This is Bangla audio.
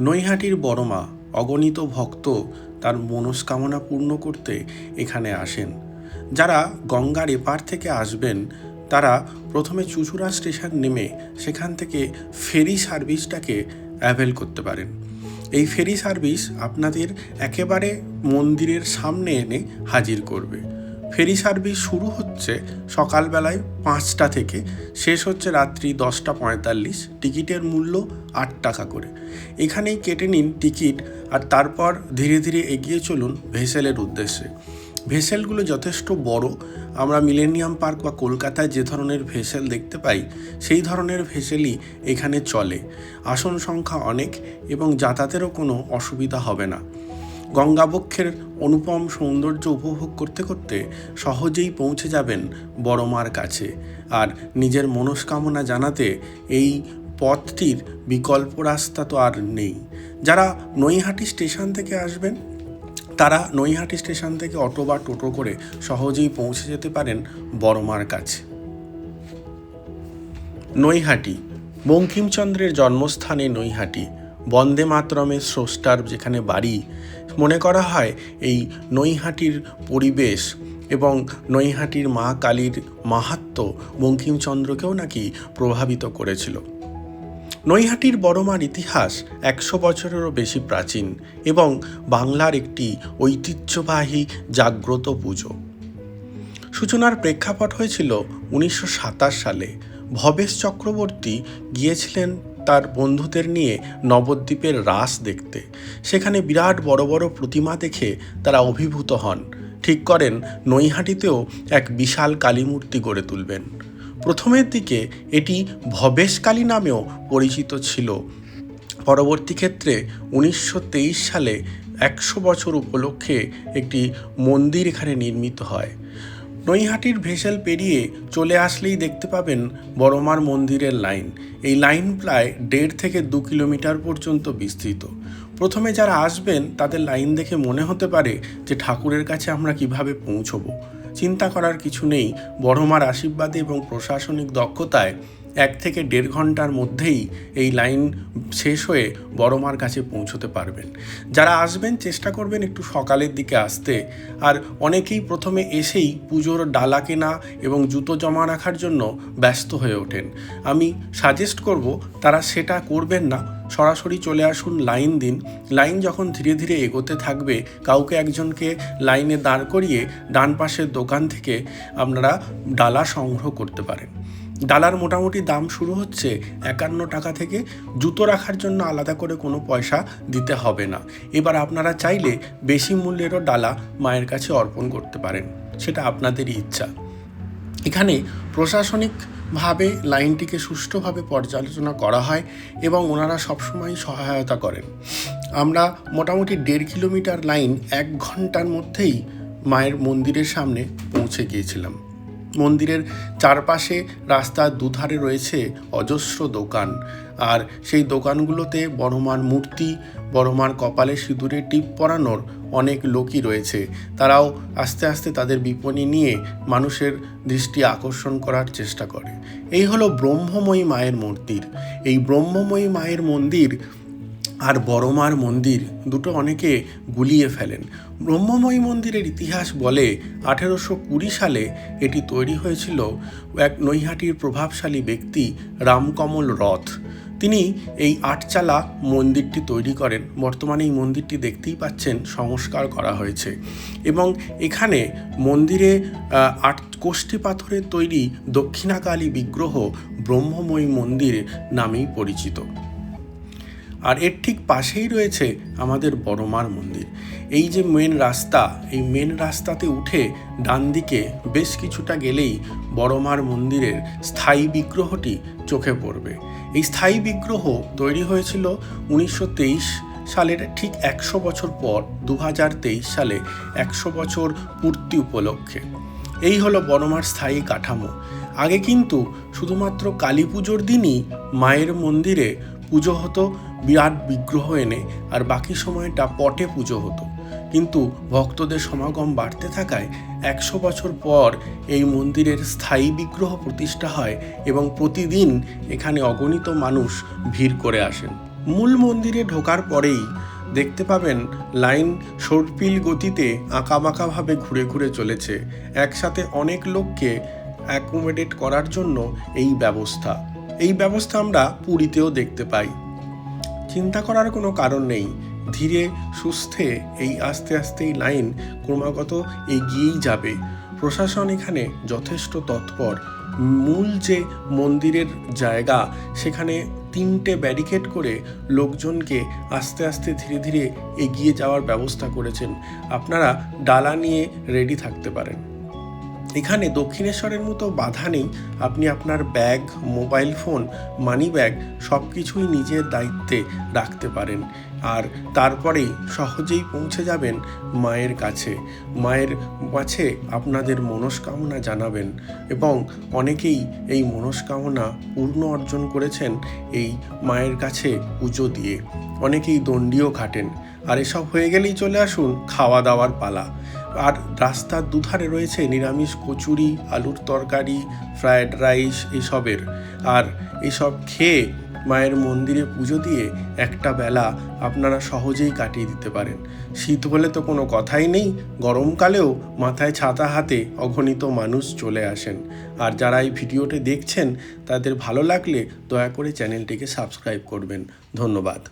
নৈহাটির বড়মা অগণিত ভক্ত, তার মনস্কামনা পূর্ণ করতে এখানে আসেন। যারা গঙ্গার এপার থেকে আসবেন, তারা প্রথমে চুচুড়া স্টেশন নেমে সেখান থেকে ফেরি সার্ভিসটাকে অ্যাভেল করতে পারেন। এই ফেরি সার্ভিস আপনাদের একেবারে মন্দিরের সামনে এনে হাজির করবে। ফেরি সার্ভিস শুরু হচ্ছে সকালবেলায় পাঁচটা থেকে। শেষ হচ্ছে রাত্রি দশটা পঁয়তাল্লিশ। টিকিটের মূল্য আট টাকা করে। এখানেই কেটে নিন টিকিট আর তারপর ধীরে ধীরে এগিয়ে চলুন ভেসেলের উদ্দেশ্যে। ভেসেলগুলো যথেষ্ট বড়। আমরা মিলেনিয়াম পার্ক বা কলকাতায় যে ধরনের ভেসেল দেখতে পাই, সেই ধরনের ভেসেলই এখানে চলে। আসন সংখ্যা অনেক এবং যাতায়াতেরও কোনো অসুবিধা হবে না। গঙ্গাবক্ষের অনুপম সৌন্দর্য উপভোগ করতে করতে সহজেই পৌঁছে যাবেন বড়মার কাছে। আর নিজের মনস্কামনা জানাতে এই পথটির বিকল্প রাস্তা তো আর নেই। যারা নৈহাটি স্টেশন থেকে আসবেন, তারা নৈহাটি স্টেশন থেকে অটো বা টোটো করে সহজেই পৌঁছে যেতে পারেন বড়মার কাছে। নৈহাটি, বঙ্কিমচন্দ্রের জন্মস্থানে নৈহাটি বন্দে মাতরমের স্রষ্টার যেখানে বাড়ি, মনে করা হয় এই নৈহাটির পরিবেশ এবং নৈহাটির মা কালীর মাহাত্ম্য বঙ্কিমচন্দ্রকেও নাকি প্রভাবিত করেছিল। নৈহাটির বড়মার ইতিহাস একশো বছরেরও বেশি প্রাচীন এবং বাংলার একটি ঐতিহ্যবাহী জাগ্রত পুজো। সূচনার প্রেক্ষাপট হয়েছিল উনিশশো সাতাশ সালে। ভবেশ চক্রবর্তী গিয়েছিলেন তার বন্ধুদের নিয়ে নবদ্বীপের রাস দেখতে। সেখানে বিরাট বড় বড় প্রতিমা দেখে তারা অভিভূত হন। ঠিক করেন, নৈহাটিতেও এক বিশাল কালী মূর্তি গড়ে তুলবেন। প্রথমের দিকে এটি ভবেশকালী নামেও পরিচিত ছিল। পরবর্তী ক্ষেত্রে উনিশশো তেইশ সালে একশো বছর উপলক্ষে একটি মন্দির এখানে নির্মিত হয়। নৈহাটির ভেসেল পেরিয়ে চলে আসলেই দেখতে পাবেন বড়মার মন্দিরের লাইন। এই লাইন প্রায় দেড় থেকে দু কিলোমিটার পর্যন্ত বিস্তৃত। প্রথমে যারা আসবেন, তাদের লাইন দেখে মনে হতে পারে যে ঠাকুরের কাছে আমরা কীভাবে পৌঁছব। চিন্তা করার কিছু নেই, বড়মার আশীর্বাদে এবং প্রশাসনিক দক্ষতায় এক থেকে দেড় ঘণ্টার মধ্যেই এই লাইন শেষ হয়ে বড়মার কাছে পৌঁছতে পারবেন। যারা আসবেন, চেষ্টা করবেন একটু সকালের দিকে আসতে। আর অনেকেই প্রথমে এসেই পুজোর ডালা কেনা এবং জুতো জমা রাখার জন্য ব্যস্ত হয়ে ওঠেন। আমি সাজেস্ট করব, তারা সেটা করবেন না। সরাসরি চলে আসুন লাইন দিন। লাইন যখন ধীরে ধীরে এগোতে থাকবে, কাউকে একজনকে লাইনে দাঁড় করিয়ে ডান পাশের দোকান থেকে আপনারা ডালা সংগ্রহ করতে পারেন। ডালার মোটামুটি দাম শুরু হচ্ছে একান্ন টাকা থেকে জুতো রাখার জন্য আলাদা করে কোনো পয়সা দিতে হবে না। এবার আপনারা চাইলে বেশি মূল্যেরও ডালা মায়ের কাছে অর্পণ করতে পারেন, সেটা আপনাদেরই ইচ্ছা। এখানে প্রশাসনিকভাবে লাইনটিকে সুষ্ঠুভাবে পর্যালোচনা করা হয় এবং ওনারা সবসময় সহায়তা করেন। আমরা মোটামুটি দেড় কিলোমিটার লাইন এক ঘণ্টার মধ্যেই মায়ের মন্দিরের সামনে পৌঁছে গিয়েছিলাম। মন্দিরের চারপাশে রাস্তার দুধারে রয়েছে অজস্র দোকান। আর সেই দোকানগুলোতে বড়মার মূর্তি বড়মার কপালে সিঁদুরে টিপ পরানোর অনেক লোকই রয়েছে। তারাও আস্তে আস্তে তাদের বিপণী নিয়ে মানুষের দৃষ্টি আকর্ষণ করার চেষ্টা করে। এই হলো ব্রহ্মময়ী মায়ের মন্দির। এই ব্রহ্মময়ী মায়ের মন্দির আর বড়মার মন্দির দুটো অনেকে গুলিয়ে ফেলেন। ব্রহ্মময়ী মন্দিরের ইতিহাস বলে আঠেরোশো কুড়ি সালে এটি তৈরি হয়েছিল এক নৈহাটির প্রভাবশালী ব্যক্তি রামকমল রথ। তিনি এই আটচালা মন্দিরটি তৈরি করেন। বর্তমানে এই মন্দিরটি দেখতেই পাচ্ছেন সংস্কার করা হয়েছে। এবং এখানে মন্দিরে আট কোষ্ঠী পাথরের তৈরি দক্ষিণাকালী বিগ্রহ ব্রহ্মময়ী মন্দির নামেই পরিচিত। আর এর ঠিক পাশেই রয়েছে আমাদের বড়মার মন্দির। এই যে মেন রাস্তা, এই মেন রাস্তাতে উঠে ডান দিকে বেশ কিছুটা গেলেই বড়মার মন্দিরের স্থায়ী বিগ্রহটি চোখে পড়বে। এই স্থায়ী বিগ্রহ তৈরি হয়েছিল উনিশশো তেইশ সালের ঠিক একশো বছর পর দু হাজার তেইশ সালে একশো বছর পূর্তি উপলক্ষে। এই হলো বড়মার স্থায়ী কাঠামো। আগে কিন্তু শুধুমাত্র কালী পুজোর দিনই মায়ের মন্দিরে পুজো হতো বিরাট বিগ্রহ এনে আর বাকি সময়টা পটে পুজো হতো। কিন্তু ভক্তদের সমাগম বাড়তে থাকায় একশো বছর পর এই মন্দিরের স্থায়ী বিগ্রহ প্রতিষ্ঠা হয় এবং প্রতিদিন এখানে অগণিত মানুষ ভিড় করে আসেন। মূল মন্দিরে ঢোকার পরেই দেখতে পাবেন লাইন সর্পিল গতিতে আঁকাবাঁকাভাবে ঘুরে ঘুরে চলেছে। একসাথে অনেক লোককে অ্যাকোমোডেট করার জন্য এই ব্যবস্থা। এই ব্যবস্থা আমরা পুরীতেও দেখতে পাই। চিন্তা করার কোনো কারণ নেই। ধীরে, সুস্থে এই আস্তে আস্তে এই লাইন ক্রমাগত এগিয়েই যাবে। প্রশাসন এখানে যথেষ্ট তৎপর। মূল যে মন্দিরের জায়গা, সেখানে তিনটে ব্যারিকেড করে লোকজনকে আস্তে আস্তে ধীরে ধীরে এগিয়ে যাওয়ার ব্যবস্থা করেছেন। আপনারা ডালা নিয়ে রেডি থাকতে পারেন। এখানে দক্ষিণেশ্বরের মতো বাধা নেই। আপনি আপনার bag, mobile phone money bag সব কিছুই নিজের দায়িত্বে রাখতে পারেন। আর তারপরেই সহজেই পৌঁছে যাবেন মায়ের কাছে। মায়ের কাছে আপনাদের মনস্কামনা জানাবেন এবং অনেকেই এই মনস্কামনা পূর্ণ অর্জন করেছেন এই মায়ের কাছে পুজো দিয়ে। অনেকেই দণ্ডিও খাটেন। আর এসব হয়ে গেলেই চলে আসুন খাওয়া দাওয়ার পালা। আর রাস্তার দুধারে রয়েছে নিরামিষ কচুরি, আলুর তরকারি ফ্রায়েড রাইস এসবের। আর এসব খেয়ে মায়ের মন্দিরে পুজো দিয়ে একটা বেলা আপনারা সহজেই কাটিয়ে দিতে পারেন। শীত হলে তো কোনো কথাই নেই গরমকালেও মাথায় ছাতা হাতে অগণিত মানুষ চলে আসেন। আর যারা এই ভিডিওটি দেখছেন, তাদের ভালো লাগলে দয়া করে চ্যানেলটিকে সাবস্ক্রাইব করবেন। ধন্যবাদ।